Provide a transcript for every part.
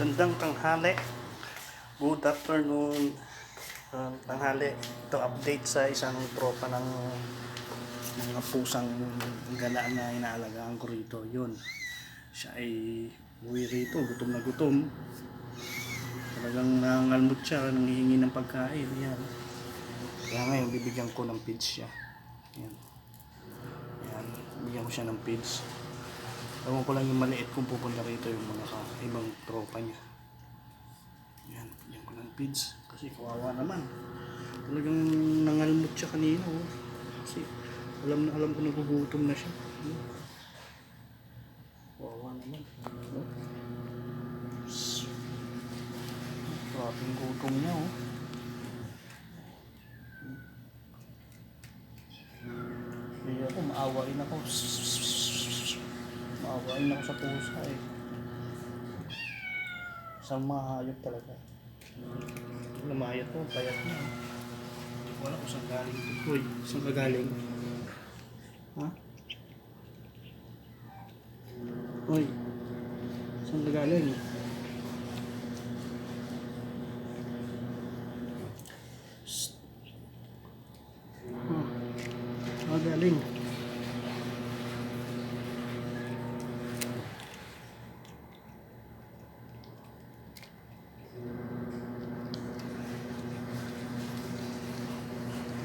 Gandang tanghali. Good afternoon. Uh, tanghali. Ito update sa isang tropa ng mga pusang gala na inaalagaan ko rito. Yun. Siya ay uwi rito. Gutom na gutom. Talagang nangalmot siya. Nangihingi ng pagkain. Yan. Kaya ngayon, bibigyan ko ng feeds siya. Yan. Yan. Bigyan ko siya ng feeds. Ewan ko lang yung maliit kung pupunta rito yung mga ka, ibang tropa niya. Yan, bigyan ko ng feeds. Kasi kawawa naman. Talagang nangalmot siya kanina. Oh. Kasi alam na alam ko nagugutom na siya. Kawawa naman. Oh. Grabing gutom niya oh. Hindi ako, maawain ako. Maawain ako sa pusa eh. Isang mahayop talaga. Lumayat ko, payat niya. Hindi ko alam kung saan galing. Uy, saan ka galing? Ha? Uy, saan ka galing? Shh. Ah, saan ka galing?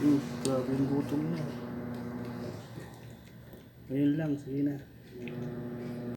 Hmm, grabe yung gutom na. Ngayon lang, sige na.